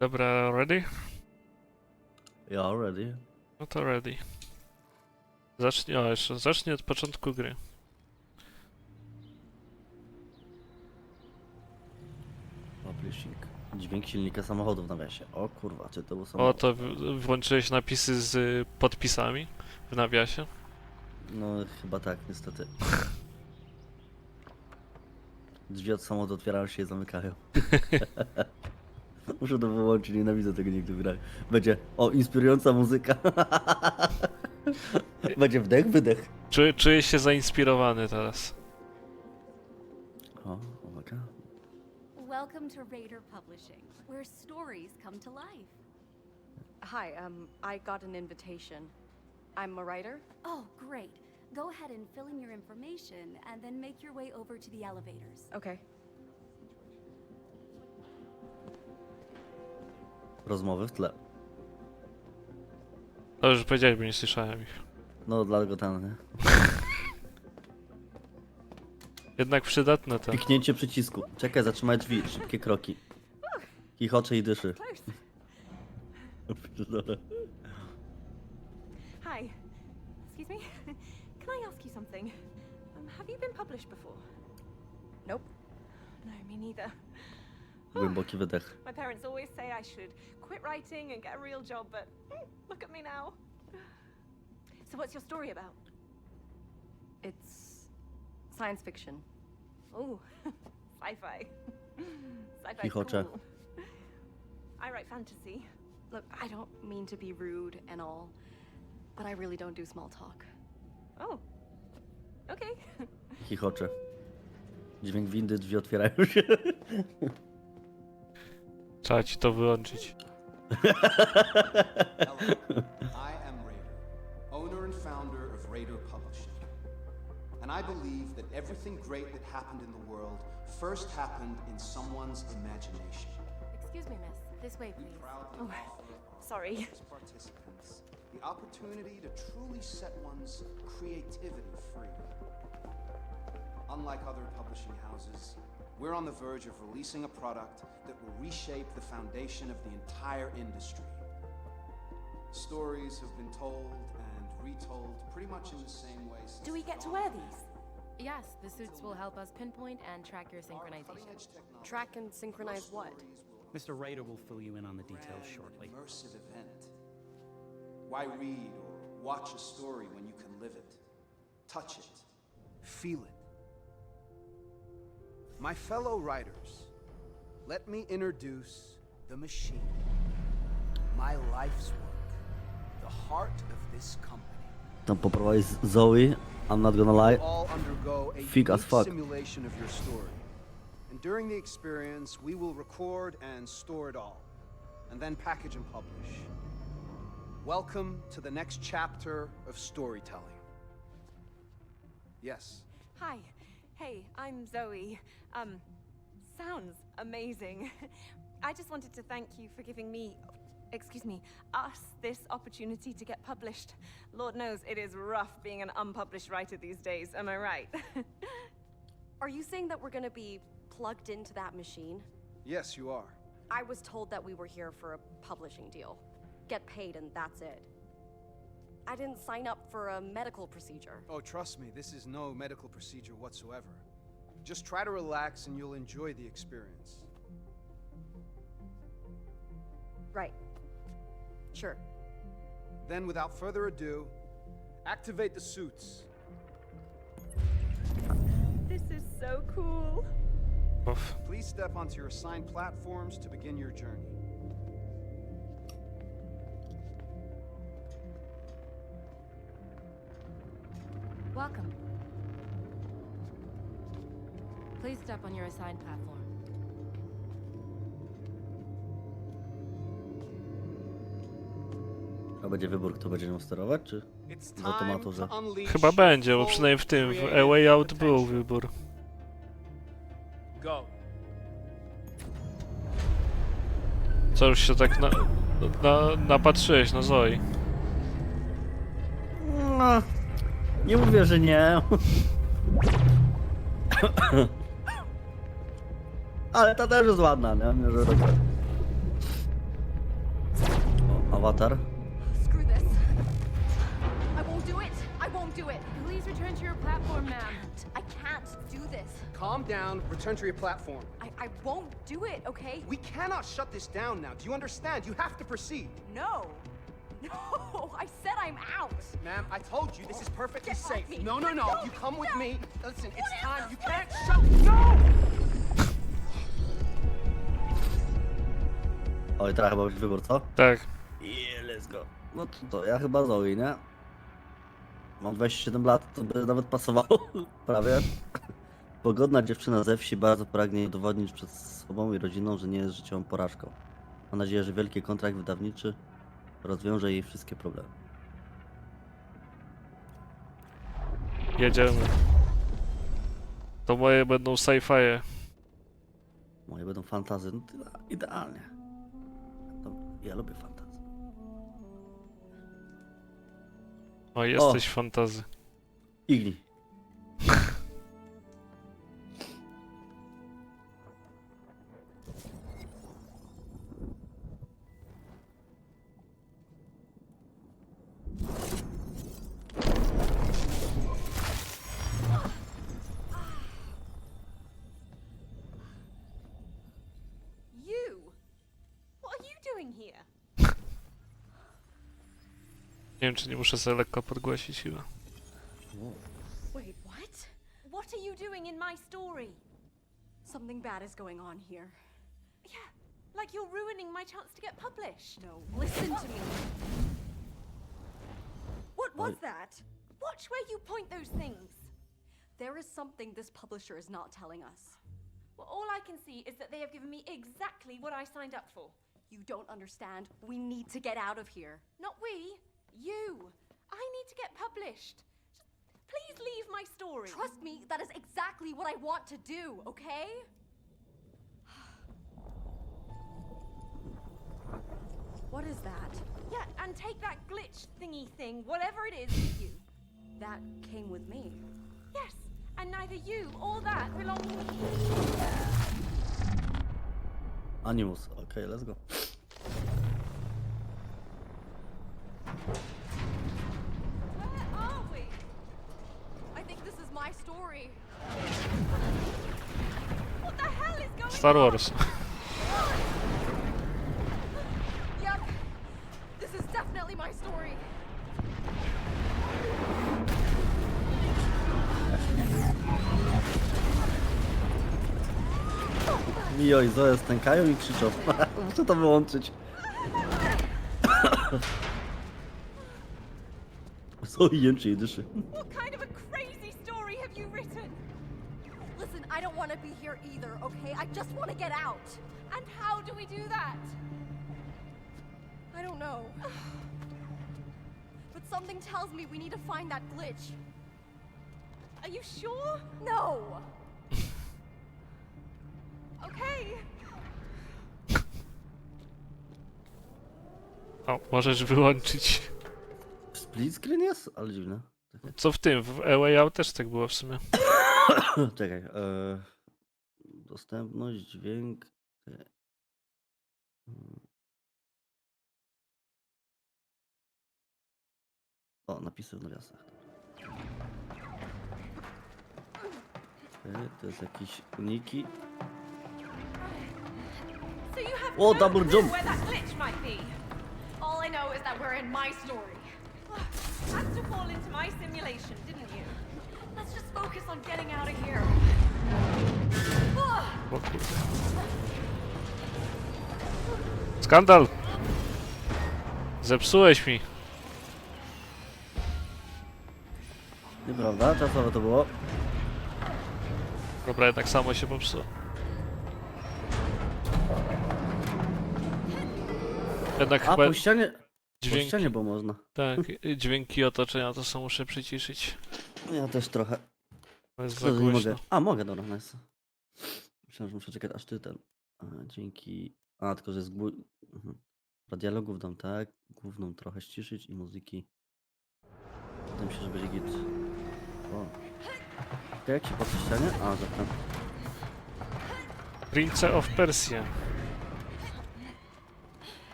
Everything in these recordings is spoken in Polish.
Dobra, ready? Ja ready. No to ready. Zacznij, o jeszcze, zacznij od początku gry. Publishing. Dźwięk silnika samochodu w nawiasie. O kurwa, czy to był O, samochód? to w- włączyłeś napisy z y, podpisami w nawiasie. No chyba tak, niestety. Drzwi od samochodu otwierają się i zamykają. Muszę to wyłączyć, nienawidzę tego nigdy w grach. Będzie, o, inspirująca muzyka. Będzie wdech, wydech. Czuję, czuję się zainspirowany teraz. O, uwaga. Welcome to Raider Publishing, where stories come to life. Hi, um, I got an invitation. I'm a writer. Oh, great. Go ahead and fill in your information and then make your way over to the elevators. Okay. Rozmowy w tle. To już powiedziałeś, bo nie słyszałem ich. No, dlatego ten, nie? Jednak przydatne to. Kliknięcie przycisku. Czekaj, zatrzymaj drzwi. Szybkie kroki. Chichocze i dyszy. Close. Hi. Excuse me? Can I ask you something? Um, have you been published before? Nope. No, me neither. Głęboki wydech. My parents always say I should quit writing and get a real job, but mm, look at me now. So, what's your story about? It's science fiction. Oh, sci-fi. Sci-fi. Chichocze. Cool. I write fantasy. Look, I don't mean to be rude and all, but I really don't do small talk. Oh. Okay. Chichocze. Dźwięk windy, drzwi otwierają się. Trzeba ci to wyłączyć. Hello, I am Raider, owner and founder of Raider Publishing. And I believe that everything great that happened in the world first happened in someone's imagination. Excuse me, miss. This way, please. Oh, sorry. participants the opportunity to truly set one's creativity free. Unlike other publishing houses, we're on the verge of releasing a product that will reshape the foundation of the entire industry. Stories have been told and retold pretty much in the same way since Do we get to wear these? Yes, the suits will help us pinpoint and track your synchronization. Track and synchronize what? Mr. Raider will fill you in on the details shortly. Immersive event. Why read or watch a story when you can live it, touch it, feel it? My fellow writers, let me introduce the machine. My life's work, the heart of this company. Tam poprowadzi Zoe, I'm not gonna lie. all undergo a Thick as fuck. simulation of your story. And during the experience, we will record and store it all, and then package and publish. Welcome to the next chapter of storytelling. Yes. Hi. Hey, I'm Zoe. Um, sounds amazing. I just wanted to thank you for giving me, excuse me, us this opportunity to get published. Lord knows it is rough being an unpublished writer these days, am I right? Are you saying that we're gonna be plugged into that machine? Yes, you are. I was told that we were here for a publishing deal. Get paid and that's it. I didn't sign up for a medical procedure. Oh, trust me, this is no medical procedure whatsoever. Just try to relax and you'll enjoy the experience. Right. Sure. Then, without further ado, activate the suits. this is so cool. Uff. Please step onto your assigned platforms to begin your journey. Welcome. Please step on your assigned platform. A będzie wybór, kto będzie nią sterować, czy? Z automatu, że- Chyba będzie, bo przynajmniej w tym, w A Way Out był wybór. Go. Co już się tak na, na, napatrzyłeś na Zoe. Nie mówię, że nie. Ale ta też jest ładna, nie? Nie, że tak- Awatar. Screw this. I won't do it. I won't do it. Please return to your platform, ma'am. I can't do this. Calm down, return to your platform. I, I won't do it, okay? We cannot shut this down now. Do you understand? You have to proceed. No. No, I said I'm out. Ma'am, I told you this is perfectly Get off safe. me. No, no, no. No, You come with no. me. Listen, it's What is time. this? You can't shut. No! Oj, teraz chyba będzie wybór, co? Tak. Yeah, let's go. No to, to ja chyba Zoe, nie? Mam 27 lat, to by nawet pasowało. Prawie. Pogodna dziewczyna ze wsi bardzo pragnie udowodnić przed sobą i rodziną, że nie jest życiową porażką. Mam nadzieję, że wielki kontrakt wydawniczy rozwiąże jej wszystkie problemy. Jedziemy. To moje będą sci-fi. Moje będą fantazy. No, to idealnie. To, ja lubię fantazy. O, jesteś fantazy. Igni. Wiem, czy nie muszę sobie lekko podgłosić chyba. Wait, what? What are you doing in my story? Something bad is going on here. Yeah, like you're ruining my chance to get published. No, listen to me. What was that? Watch where you point those things. There is something this publisher is not telling us. Well, all I can see is that they have given me exactly what I signed up for. You don't understand. We need to get out of here. Not we, you. I need to get published. Just please leave my story. Trust me, that is exactly what I want to do, okay? What is that? Yeah, and take that glitch thingy thing, whatever it is, with you. That came with me. Yes, and neither you or that belong to me. Animus. Okay, let's go. Star? Wars. Mio i Zoe stękają i krzyczą. Muszę to wyłączyć. Zoe jęczy i dyszy. What kind of a I don't want to be here either, okay? I just want to get out. And how do we do that? I don't know. but something tells me we need to find that glitch. Are you sure? No! Okay. O, możesz wyłączyć. Split screen jest? Ale dziwne. Co w tym? W A Way Out też tak było w sumie. Czekaj. E... Dostępność, dźwięk. e, mm. O, napisy w nawiasach. Okej, to jest jakiś uniki. So you have Oh, no double clue jump. where that glitch might be. All I know is that we're in my story. Had to fall into my simulation, didn't? Let's just focus on getting out of here. O kurde. Skandal! Zepsułeś mi. Nieprawda? Czasowe to było. Dobra, jednak samo się popsuło. Jednak A, chyba po ścianie. Po dźwięki, ścianie, bo można. tak, dźwięki otoczenia to są muszę przyciszyć. Ja też trochę. To jest za nie głośno. mogę. A, mogę, dobra, nice. Myślałem, że muszę czekać aż ty ten. A, dzięki. A, tylko że jest gbój. Mhm. Dialogów dam tak, główną trochę ściszyć i muzyki. Wydaje mi się, że będzie git. O. Okej, jak się po ścianie? A, ten. Prince of Persia.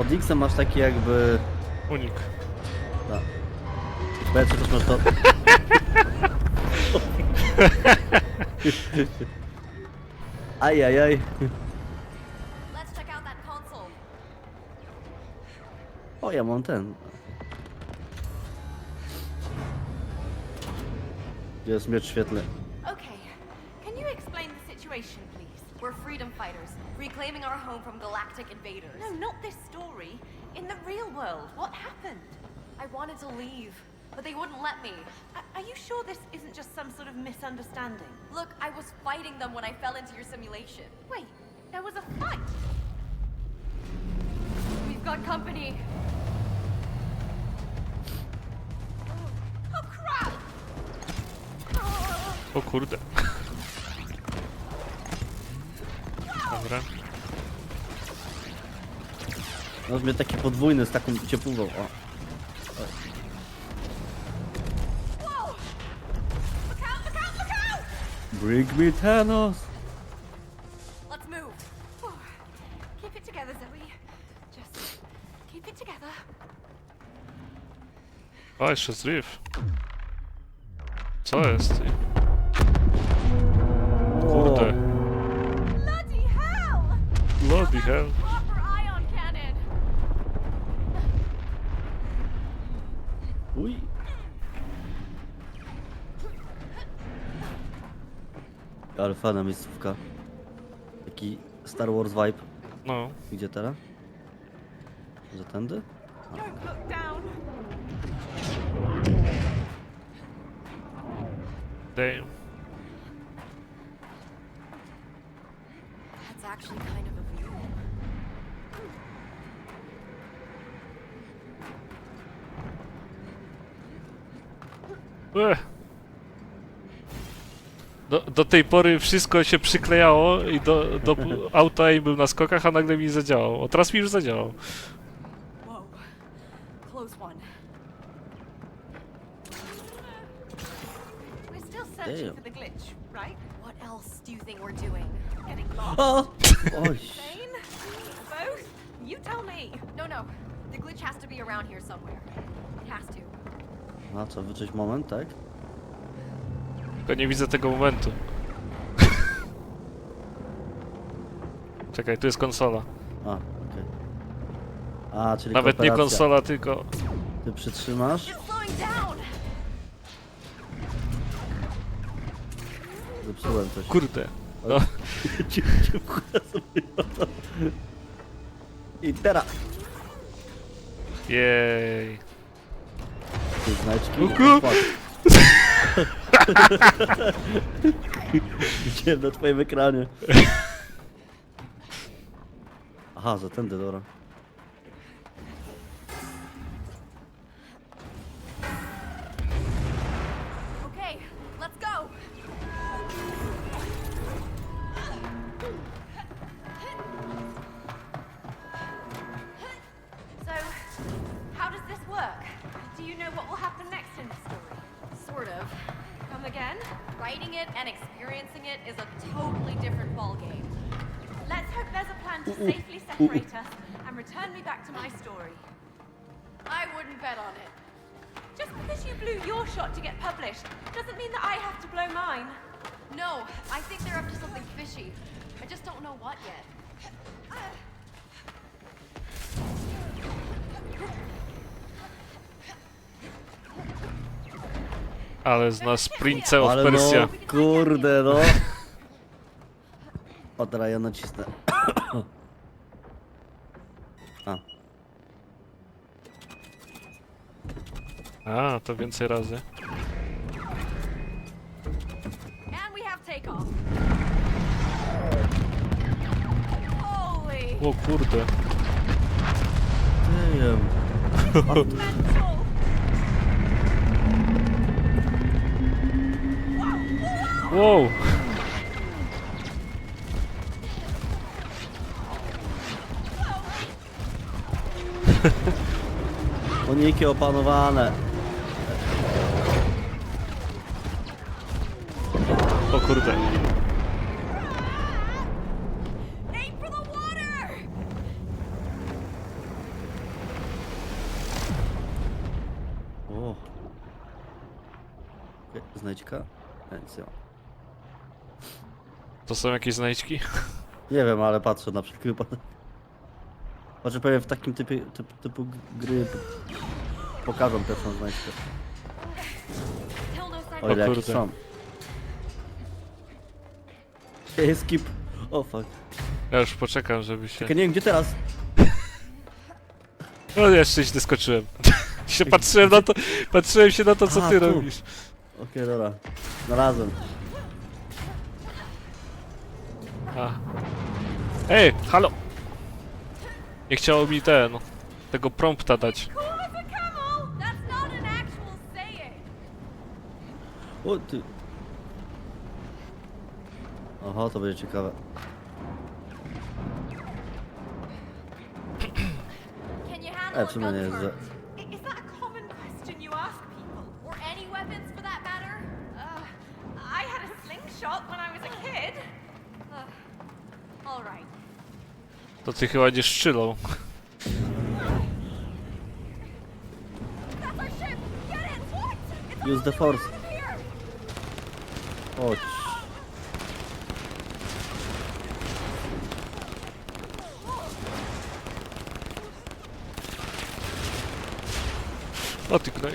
Pod X masz taki jakby... Unik. Tak. Powiedz, też masz to... Ajajaj. Let's check out that console. O, ja mam ten. Gdzie jest miecz świetlny? Okay, can you explain the situation, please? We're freedom fighters, reclaiming our home from galactic invaders. No, not this story. In the real world, what happened? I wanted to leave, but they wouldn't let me. A- are you sure this isn't just some sort of misunderstanding? Look, I was fighting them when I fell into your simulation. Wait, there was a fight. We've got company. Oh, oh crap! O kurde. Dobra. No mnie taki podwójny z taką ciepłową. O. Bring me Thanos! Let's move. Whew. Keep it together, Zoe. Just keep it together. O, jeszcze zryw. Co jest? Kurde. Bloody hell! Uj. Ale fajna miejscówka. Taki Star Wars vibe. No. Gdzie teraz? Że tędy? Down. Damn. That's actually kind of a view. Ech. Do, do tej pory wszystko się przyklejało i do, do auta i był na skokach, a nagle mi zadziałał. O, teraz mi już zadziałał. Whoa. Close one. We're still searching Damn. for the glitch, right? What else do you think we're doing? Getting lost. O! Oj. Both? You tell me. No, no. The glitch has to be around here somewhere. It has to. A co, wyczuć moment, tak? Tylko nie widzę tego momentu. Czekaj, tu jest konsola. A, okej. A, czyli Nawet nie kooperacja. konsola, tylko... Ty przytrzymasz, It's slowing down. zepsułem coś. Kurde. No. Cię- cię sobie to. I teraz! Jej. Ty znajdźki? O ku- Fuck. Widziałem na twoim ekranie. Aha, za tędy, dobra. Bet on it. Just because you blew your shot to get published doesn't mean that I have to blow mine. No, I think they're up to something fishy. I just don't know what yet. Ale z nas Prince of Ale no, kurde no. O, teraz ja nacisnę. A, A, to więcej razy. And we have takeoff. Holy O kurde. mental! Wow. Uniki opanowane. O kurde. Aim for the water! znajdźka? To są jakieś znajdźki? Nie wiem, ale patrzę na wszelki wypadek. Znaczy powiem w takim typie, typ, typu gry pokażą pierwszą znajdźkę. O O ile jakieś kurde. są. Ej, skip. O fuck. Ja już poczekam, żeby się... Czekaj, nie wiem gdzie teraz. No jeszcze źle skoczyłem. się patrzyłem na to, patrzyłem się na to, co A, ty tu. robisz. Okej, dobra. Znalazłem. A. Ej, halo! Nie chciało mi ten... tego prompta dać. Cool as a camel! That's not an actual saying! O ty. Oho, to będzie ciekawe. Can you handle E, w sumie nie jest, że... To ty chyba nie szczylą. Use the force. Chodź. O ty knoj.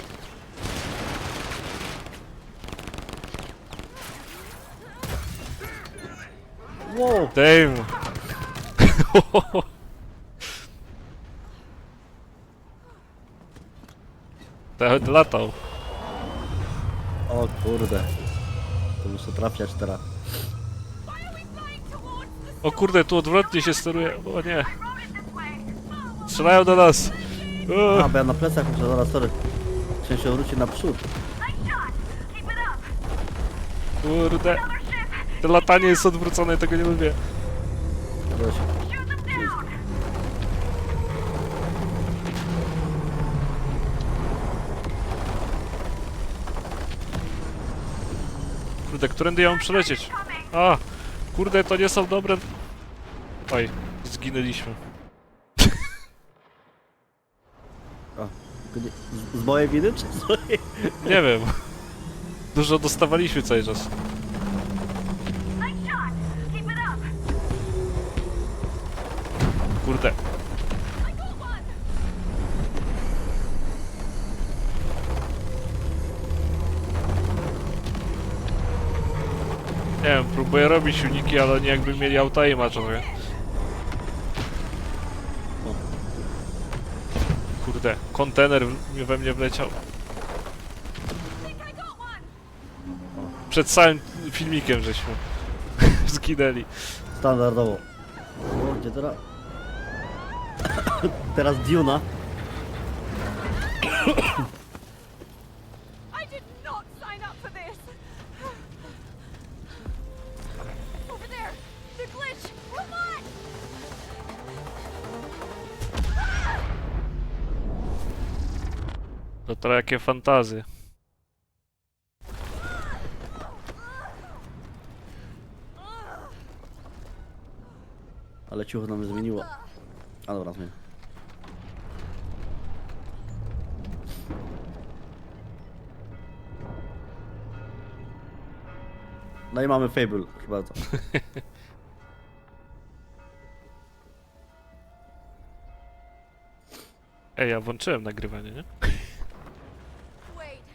Wow. Damn. Nawet latał. O kurde. To muszę trafiać teraz. O kurde, tu odwrotnie się steruje. O nie. Strzelają do nas. A, bo ja na plecach muszę, dobra, sorry. Chciałem się wrócić it up! kurde. To latanie jest odwrócone, tego nie lubię. Dobra, się- Kurde, którędy ja mam przelecieć? A, kurde, to nie są dobre... Oj, zginęliśmy. O, z, z mojej winy czy co? Nie wiem. Dużo dostawaliśmy cały czas. Kurde. Próbuję robić uniki, ale oni jakby mieli auta i maczowe. Kurde, kontener we mnie wleciał. Przed całym filmikiem żeśmy zginęli. Standardowo. O, gdzie teraz? teraz Duna. To trochę jakie fantazy. Ale ciucho nam zmieniło. A dobra, zmienię. No i mamy Fable, chyba to. Ej, ja włączyłem nagrywanie, nie?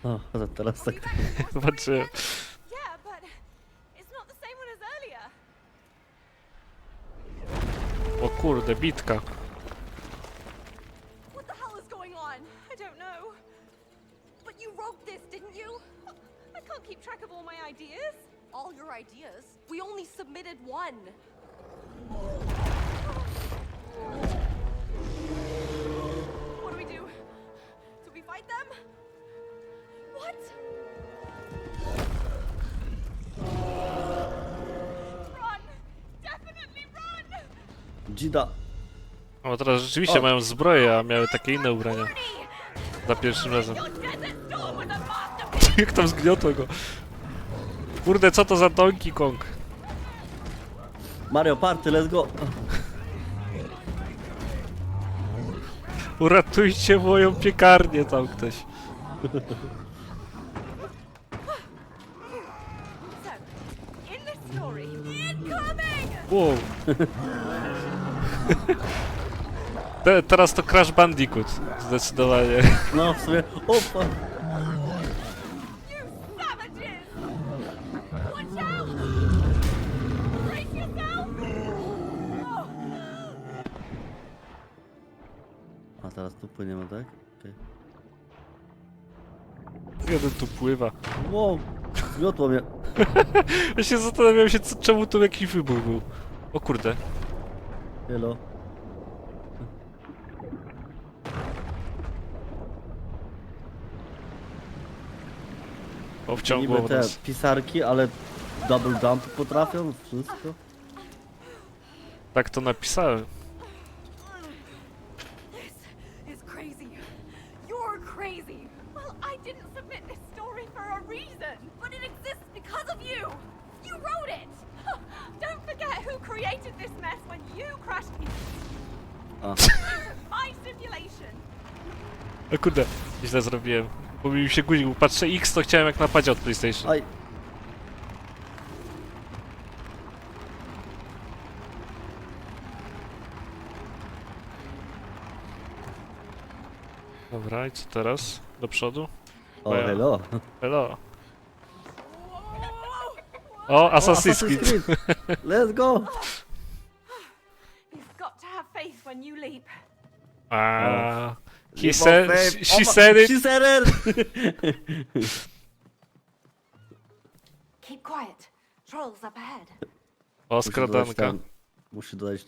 O, teraz tak. Włączyłem. yeah, but it's not the same one as earlier. O kurde, bitka. Rzeczywiście O. mają zbroję, a miały takie inne ubrania. Za pierwszym razem. Jak tam zgniotło go. Kurde, co to za Donkey Kong? Mario Party, let's go. Uratujcie moją piekarnię tam ktoś. Wow. Te, teraz to Crash Bandicoot. Zdecydowanie. No, w sumie... Opa! You savages! Watch out! Brace yourself! A teraz tu płyniemy, tak? Jeden tu pływa. Wow! Zmiotło mnie. Ja się zastanawiam się, co, czemu tu jakiś wybuch był. O kurde. Hello. Obciągło Niby te nas. pisarki, ale double jump potrafią, wszystko. Tak to napisałem. This is crazy. You're crazy. Well, I didn't submit this story for a reason, but it exists because of you. You wrote it. Don't forget who created this mess when you crashed A. into my simulation. O kurde, źle zrobiłem. Bo mi się guzik, patrzę X, to chciałem jak napadzie od PlayStation. Aj! Dobra, i co teraz? Do przodu? O, ja- hello. Hello. O, Assassin's Creed. Let's go! You've got to have faith when you leap. A, he said, she, she Oh, said it. She said it! Keep quiet. Trolls up ahead. O, Musi dodać skradanka. Musi dodać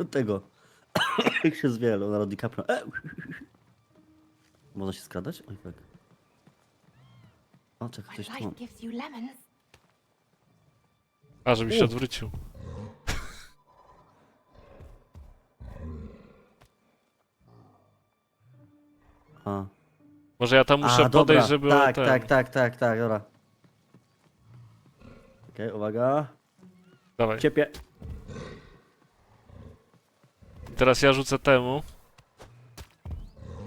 e, tego. Jak się zwie, Leonardo DiCaprio. E. Można się skradać? Oj, tak. O, czekaj, coś tu mam. A, żeby się odwrócił. A. Może ja tam muszę A, podejść, dobra. żeby Tak, ten... tak, tak, tak, tak, dobra. Okej, uwaga. Dawaj. Ciepie. Teraz ja rzucę temu.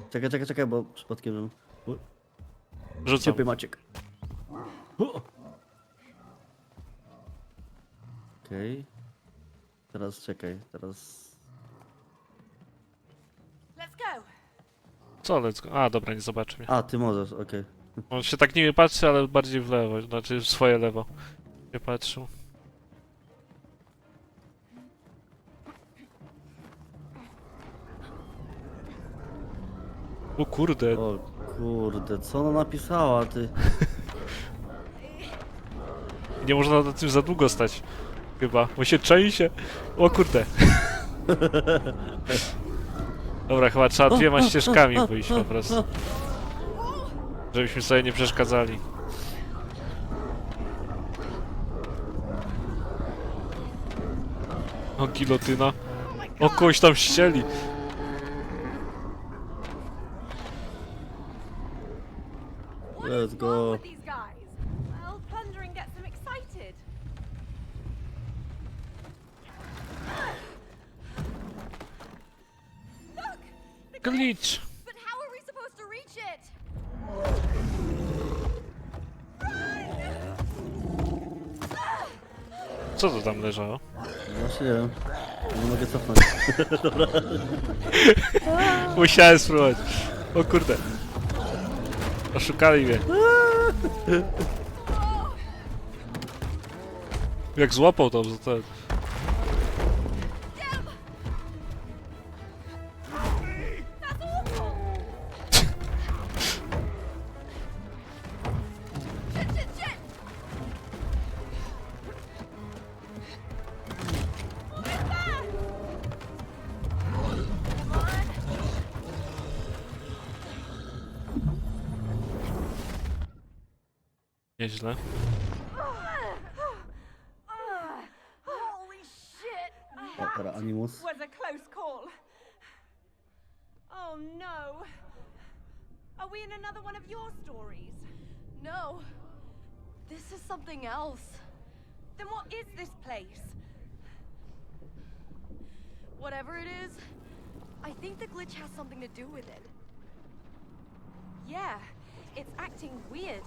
Czekaj, czekaj, czekaj, bo przypadkiem... żebym- U, Rzucam. Ciepie Maciek. U. Okej. Teraz czekaj, teraz... Co, let's go. A, dobra, nie zobaczy mnie. A, ty możesz, okej. On się tak nie patrzy, ale bardziej w lewo, znaczy w swoje lewo. Nie patrzył. O kurde, O kurde, co ona napisała, ty? nie można na tym za długo stać. Chyba, bo się trzęsie. O kurde. Dobra, chyba trzeba dwiema ścieżkami pójść po prostu. Żebyśmy sobie nie przeszkadzali. O, gilotyna. O, kogoś tam ścieli. Let's go. It? Co to tam leżało? Właśnie nie wiem. Nie mogę cofnąć. Musiałem spróbować. O kurde. Oszukali mnie. Jak złapał to, to ten. Nieźle. Holy shit! O, Animus. was a close call. Oh no. Are we in another one of your stories? No. This is something else. Then what is this place? Whatever it is, I think the glitch has something to do with it. Yeah, it's acting weird.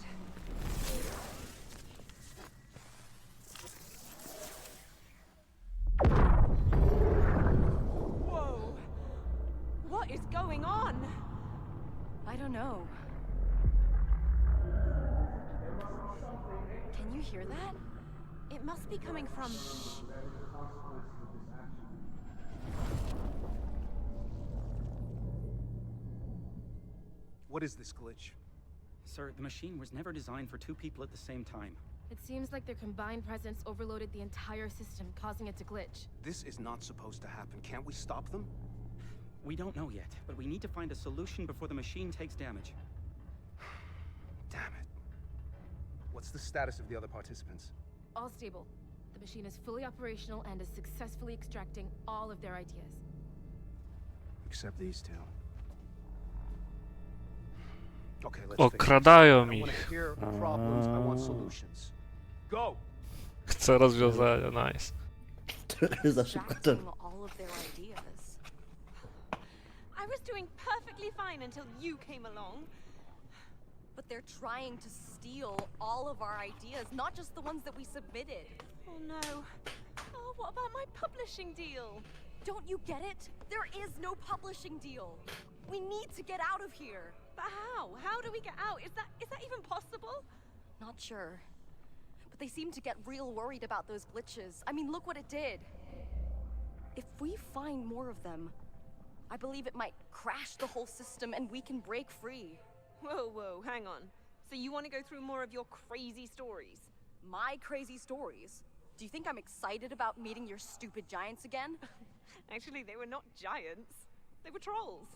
Whoa! What is going on? I don't know. Can you hear that? It must be coming from... Shh. What is this glitch? Sir, the machine was never designed for two people at the same time. It seems like their combined presence overloaded the entire system, causing it to glitch. This is not supposed to happen. Can't we stop them? We don't know yet, but we need to find a solution before the machine takes damage. Damn it. What's the status of the other participants? All stable. The machine is fully operational and is successfully extracting all of their ideas. Except these two. Okradają ich. Go! Chcę rozwiązania, nice. Za szybko to... I was doing perfectly fine until you came along. But they're trying to steal all of our ideas, not just the ones that we submitted. Oh no. Oh, what about my publishing deal? Don't you get it? There is no publishing deal. We need to get out of here. But how? How do we get out? Is that is that even possible? Not sure. But they seem to get real worried about those glitches. I mean, look what it did. If we find more of them, I believe it might crash the whole system and we can break free. Whoa, whoa, hang on. So you want to go through more of your crazy stories? My crazy stories. Do you think I'm excited about meeting your stupid giants again? Actually, they were not giants. They were trolls.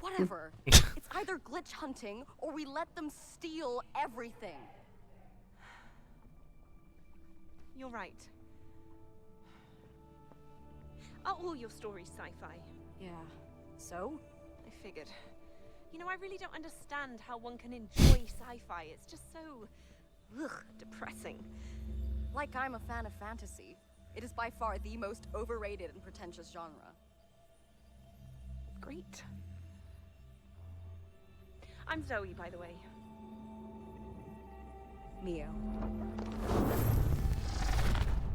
Whatever. it's either glitch hunting or we let them steal everything. You're right. Are all your stories sci-fi? Yeah. So? I figured. You know, I really don't understand how one can enjoy sci-fi. It's just so ugh, depressing. Like I'm a fan of fantasy. It is by far the most overrated and pretentious genre. Great. I'm Zoe, by the way. Mio.